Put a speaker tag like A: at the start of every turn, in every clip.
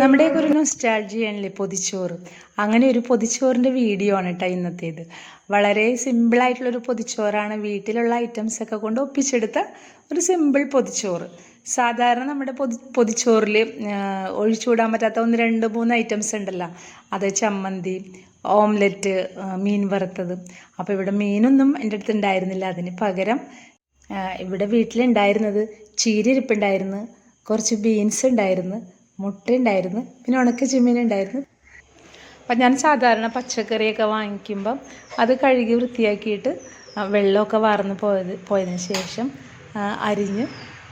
A: നമ്മുടെയൊക്കെ ഒരു നൊസ്റ്റാൾജിയാണല്ലേ പൊതിച്ചോറ്? അങ്ങനെ ഒരു പൊതിച്ചോറിന്റെ വീഡിയോ ആണ് കേട്ടോ ഇന്നത്തേത്. വളരെ സിമ്പിളായിട്ടുള്ളൊരു പൊതിച്ചോറാണ് വീട്ടിലുള്ള ഐറ്റംസ് ഒക്കെ കൊണ്ട് ഒപ്പിച്ചെടുത്ത ഒരു സിമ്പിൾ പൊതിച്ചോറ്. സാധാരണ നമ്മുടെ പൊതി പൊതിച്ചോറിൽ ഒഴിച്ചുകൂടാൻ പറ്റാത്ത ഒന്ന് രണ്ട് മൂന്ന് ഐറ്റംസ് ഉണ്ടല്ലോ. അത് ചമ്മന്തി ഓംലെറ്റ് മീൻ വറുത്തത്. അപ്പോൾ ഇവിടെ മീനൊന്നും എന്റെ അടുത്ത് ഉണ്ടായിരുന്നില്ല. അതിന് പകരം ഇവിടെ വീട്ടിലുണ്ടായിരുന്നത് ചീര ഇരിപ്പുണ്ടായിരുന്നു കുറച്ച് ബീൻസ് ഉണ്ടായിരുന്നു മുട്ട ഉണ്ടായിരുന്നു പിന്നെ ഉണക്ക ചെമ്മീൻ ഉണ്ടായിരുന്നു. അപ്പം ഞാൻ സാധാരണ പച്ചക്കറിയൊക്കെ വാങ്ങിക്കുമ്പം അത് കഴുകി വൃത്തിയാക്കിയിട്ട് വെള്ളമൊക്കെ വാർന്ന് പോയത് പോയതിന് ശേഷം അരിഞ്ഞ്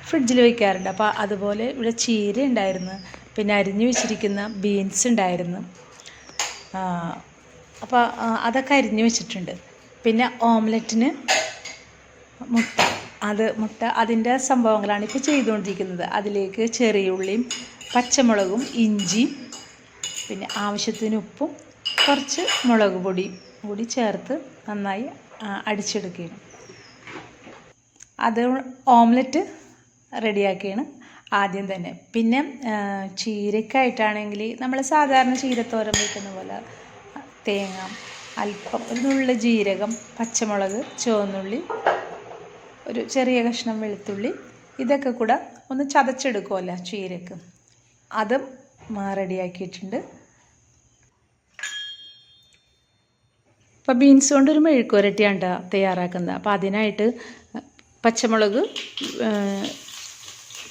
A: ഫ്രിഡ്ജിൽ വയ്ക്കാറുണ്ട് അപ്പോൾ അതുപോലെ ഇവിടെ ചീര ഉണ്ടായിരുന്നു പിന്നെ അരിഞ്ഞ് വെച്ചിരിക്കുന്ന ബീൻസ് ഉണ്ടായിരുന്നു. അപ്പോൾ അതൊക്കെ അരിഞ്ഞ് വെച്ചിട്ടുണ്ട്. പിന്നെ ഓംലെറ്റിന് മുട്ട. അത് മുട്ട അതിന്റെ സംഭവങ്ങളാണ് ഇപ്പോൾ ചെയ്തുകൊണ്ടിരിക്കുന്നത്. അതിലേക്ക് ചെറിയ ഉള്ളിയും പച്ചമുളകും ഇഞ്ചിയും പിന്നെ ആവശ്യത്തിന് ഉപ്പും കുറച്ച് മുളക് പൊടിയും കൂടി ചേർത്ത് നന്നായി അടിച്ചെടുക്കുകയാണ്. അത് ഓംലെറ്റ് റെഡിയാക്കുകയാണ് ആദ്യം തന്നെ. പിന്നെ ചീരക്കായിട്ടാണെങ്കിൽ നമ്മൾ സാധാരണ ചീരത്തോരൻ വയ്ക്കുന്ന പോലെ തേങ്ങ അല്പം ഒരു നുള്ള ജീരകം പച്ചമുളക് ചുവന്നുള്ളി ഒരു ചെറിയ കഷ്ണം വെളുത്തുള്ളി ഇതൊക്കെ കൂടെ ഒന്ന് ചതച്ചെടുക്കുമല്ലോ ചീരക്ക്. അതും റെഡിയാക്കിയിട്ടുണ്ട്. അപ്പോൾ ബീൻസ് കൊണ്ടൊരു മെഴുക്കുരട്ടിയാണ് ട്ടോ തയ്യാറാക്കുന്നത്. അപ്പോൾ അതിനായിട്ട് പച്ചമുളക്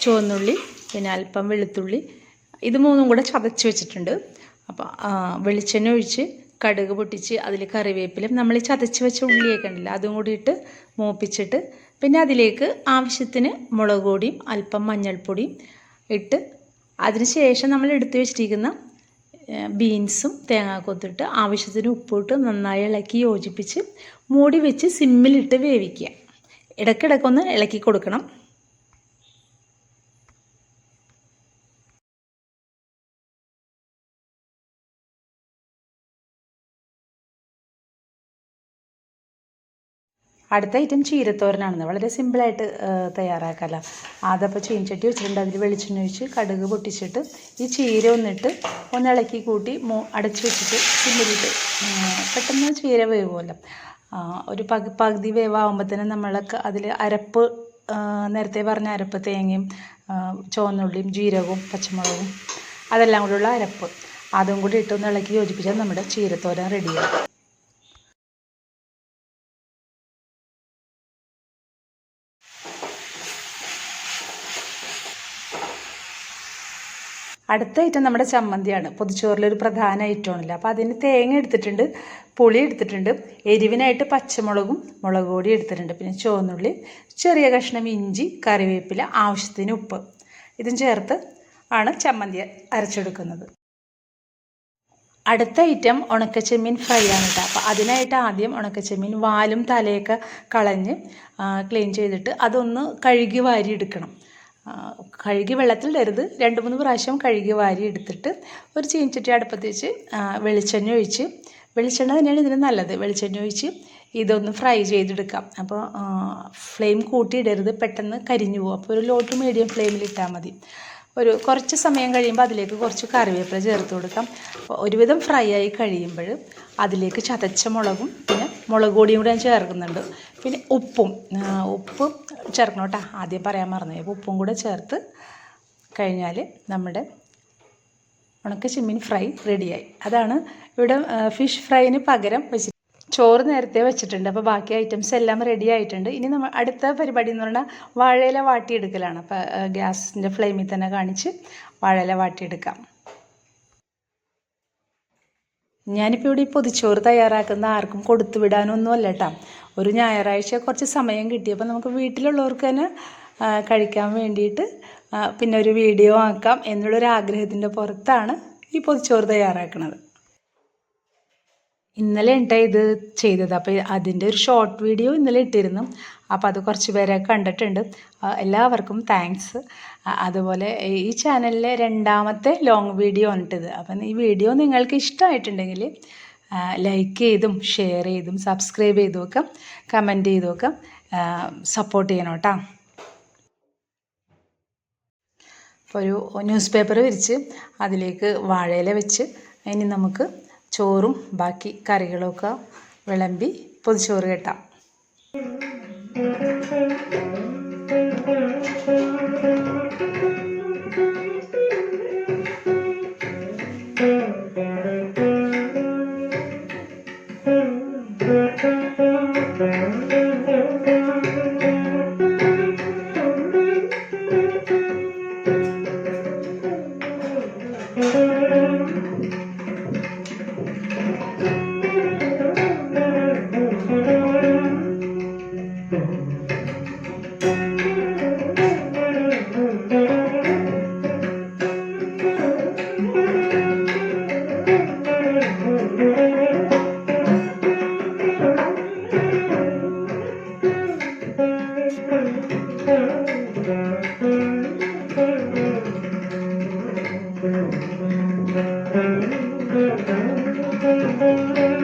A: ചുവന്നുള്ളി പിന്നെ അല്പം വെളുത്തുള്ളി ഇത് മൂന്നും കൂടെ ചതച്ച് വെച്ചിട്ടുണ്ട്. അപ്പോൾ വെളിച്ചെണ്ണ ഒഴിച്ച് കടുക് പൊട്ടിച്ച് അതിൽ കറിവേപ്പിലും നമ്മൾ ചതച്ച് വെച്ച ഉള്ളിയൊക്കെ ഉണ്ടല്ലോ അതും കൂടിയിട്ട് മൂപ്പിച്ചിട്ട് പിന്നെ അതിലേക്ക് ആവശ്യത്തിന് മുളക് പൊടിയും അല്പം മഞ്ഞൾപ്പൊടിയും ഇട്ട് അതിനുശേഷം നമ്മൾ എടുത്തു വെച്ചിരിക്കുന്ന ബീൻസും തേങ്ങാക്കൊത്തിട്ട് ആവശ്യത്തിന് ഉപ്പിട്ട് നന്നായി ഇളക്കി യോജിപ്പിച്ച് മൂടി വെച്ച് സിമ്മിലിട്ട് വേവിക്കുക. ഇടയ്ക്കിടയ്ക്കൊന്ന് ഇളക്കി കൊടുക്കണം. അടുത്ത ഐറ്റം ചീരത്തോരനാണെന്ന് വളരെ സിമ്പിളായിട്ട് തയ്യാറാക്കാമല്ലോ അതപ്പോൾ ചീനച്ചട്ടി വെച്ചിട്ടുണ്ട്. അതിൽ വെളിച്ചെണ്ണ ഒഴിച്ച് കടുക് പൊട്ടിച്ചിട്ട് ഈ ചീര ഒന്നിട്ട് ഒന്ന് ഇളക്കി കൂട്ടി മൂ അടച്ച് വെച്ചിട്ട് സിമ്മിലിട്ട് പെട്ടെന്ന് ചീര വേവുമല്ലോ. ഒരു പകു പകുതി തന്നെ നമ്മളൊക്കെ അതിൽ അരപ്പ് നേരത്തെ പറഞ്ഞ അരപ്പ് തേങ്ങയും ചുവന്നുള്ളിയും ജീരകവും പച്ചമുളകും അതെല്ലാം കൂടെയുള്ള അരപ്പ്. അതും കൂടി ഇട്ടൊന്ന് ഇളക്കി യോജിപ്പിച്ചാൽ നമ്മുടെ ചീരത്തോരൻ റെഡിയാകും അടുത്ത ഐറ്റം നമ്മുടെ ചമ്മന്തിയാണ്. പൊതിച്ചോറിലൊരു പ്രധാന ഐറ്റമാണല്ലോ. അപ്പോൾ അതിന് തേങ്ങ എടുത്തിട്ടുണ്ട് പുളി എടുത്തിട്ടുണ്ട് എരിവിനായിട്ട് പച്ചമുളകും മുളക് പൊടി എടുത്തിട്ടുണ്ട്. പിന്നെ ചുവന്നുള്ളി ചെറിയ കഷ്ണം ഇഞ്ചി കറിവേപ്പില ആവശ്യത്തിന് ഉപ്പ്. ഇതും ചേർത്ത് ആണ് ചമ്മന്തി അരച്ചെടുക്കുന്നത്. അടുത്ത ഐറ്റം ഉണക്കച്ചെമ്മീൻ ഫ്രൈ ആണ് കേട്ടോ. അപ്പോൾ അതിനായിട്ട് ആദ്യം ഉണക്കച്ചെമ്മീൻ വാലും തലയൊക്കെ കളഞ്ഞ് ക്ലീൻ ചെയ്തിട്ട് അതൊന്ന് കഴുകി വാരി എടുക്കണം കഴുകി വെള്ളത്തിൽ വെള്ളത്തിലിടരുത് രണ്ട് മൂന്ന് പ്രാവശ്യം കഴുകി വാരി എടുത്തിട്ട് ഒരു ചീനച്ചട്ടി അടുപ്പത്ത് വെച്ച് വെളിച്ചെണ്ണ ഒഴിച്ച്. വെളിച്ചെണ്ണ തന്നെയാണ് ഇതിന് നല്ലത്. വെളിച്ചെണ്ണ ഒഴിച്ച് ഇതൊന്ന് ഫ്രൈ ചെയ്തെടുക്കാം. അപ്പോൾ ഫ്ലെയിം കൂട്ടിയിടരുത് പെട്ടെന്ന് കരിഞ്ഞു പോകും. അപ്പോൾ ഒരു ലോ ടു മീഡിയം ഫ്ലെയിമിൽ ഇട്ടാൽ മതി. ഒരു കുറച്ച് സമയം കഴിയുമ്പോൾ അതിലേക്ക് കുറച്ച് കറിവേപ്പില ചേർത്ത് കൊടുക്കാം. അപ്പോൾ ഒരുവിധം ഫ്രൈ ആയി കഴിയുമ്പോൾ അതിലേക്ക് ചതച്ച മുളകും പിന്നെ മുളക് പൊടിയും കൂടെ ഞാൻ ചേർക്കുന്നുണ്ട്. പിന്നെ ഉപ്പും. ഉപ്പ് ചേർക്കണം കേട്ടോ. ആദ്യം പറയാൻ മറന്നു ഉപ്പും കൂടെ ചേർത്ത് കഴിഞ്ഞാൽ നമ്മുടെ ഉണക്ക ചെമ്മീൻ ഫ്രൈ റെഡിയായി. അതാണ് ഇവിടെ ഫിഷ് ഫ്രൈന് പകരം വെച്ച് ചോറ് നേരത്തെ വെച്ചിട്ടുണ്ട്. അപ്പോൾ ബാക്കി ഐറ്റംസ് എല്ലാം റെഡി ആയിട്ടുണ്ട്. ഇനി നമ്മൾ അടുത്ത പരിപാടി എന്ന് പറഞ്ഞാൽ വാഴയില വാട്ടിയെടുക്കലാണ്. അപ്പോൾ ഗ്യാസിന്റെ ഫ്ലെയിമിൽ തന്നെ കാണിച്ച് വാഴയില വാട്ടിയെടുക്കാം. ഞാനിപ്പോൾ ഇവിടെ ഈ പൊതിച്ചോറ് തയ്യാറാക്കുന്ന ആർക്കും കൊടുത്തു വിടാനൊന്നും അല്ല കേട്ടോ ഒരു ഞായറാഴ്ച കുറച്ച് സമയം കിട്ടിയപ്പോൾ നമുക്ക് വീട്ടിലുള്ളവർക്ക് തന്നെ കഴിക്കാൻ വേണ്ടിയിട്ട് പിന്നെ ഒരു വീഡിയോ ആക്കാം എന്നുള്ളൊരു ആഗ്രഹത്തിന്റെ പുറത്താണ് ഈ പൊതിച്ചോറ് തയ്യാറാക്കുന്നത് ഇന്നലെ ഉണ്ട് ഇത് ചെയ്തത്? അപ്പോൾ അതിന്റെ ഒരു ഷോർട്ട് വീഡിയോ ഇന്നലെ ഇട്ടിരുന്നു. അപ്പോൾ അത് കുറച്ച് പേരെ കണ്ടിട്ടുണ്ട്. എല്ലാവർക്കും താങ്ക്സ് അതുപോലെ ഈ ചാനലിലെ രണ്ടാമത്തെ ലോങ് വീഡിയോ ആണിട്ടത്. അപ്പം ഈ വീഡിയോ നിങ്ങൾക്ക് ഇഷ്ടമായിട്ടുണ്ടെങ്കിൽ ലൈക്ക് ചെയ്തും ഷെയർ ചെയ്തും സബ്സ്ക്രൈബ് ചെയ്തും ഒക്കെ കമന്റ് ചെയ്തും ഒക്കെ സപ്പോർട്ട് ചെയ്യണം കേട്ടോ. അപ്പോൾ ഒരു ന്യൂസ് പേപ്പർ വിരിച്ച് അതിലേക്ക് വാഴയില വെച്ച് ഇനി നമുക്ക് ചോറും ബാക്കി കറികളൊക്കെ വിളമ്പി പൊതിച്ചോറ് കെട്ടാം. Mm-hmm. Thank you.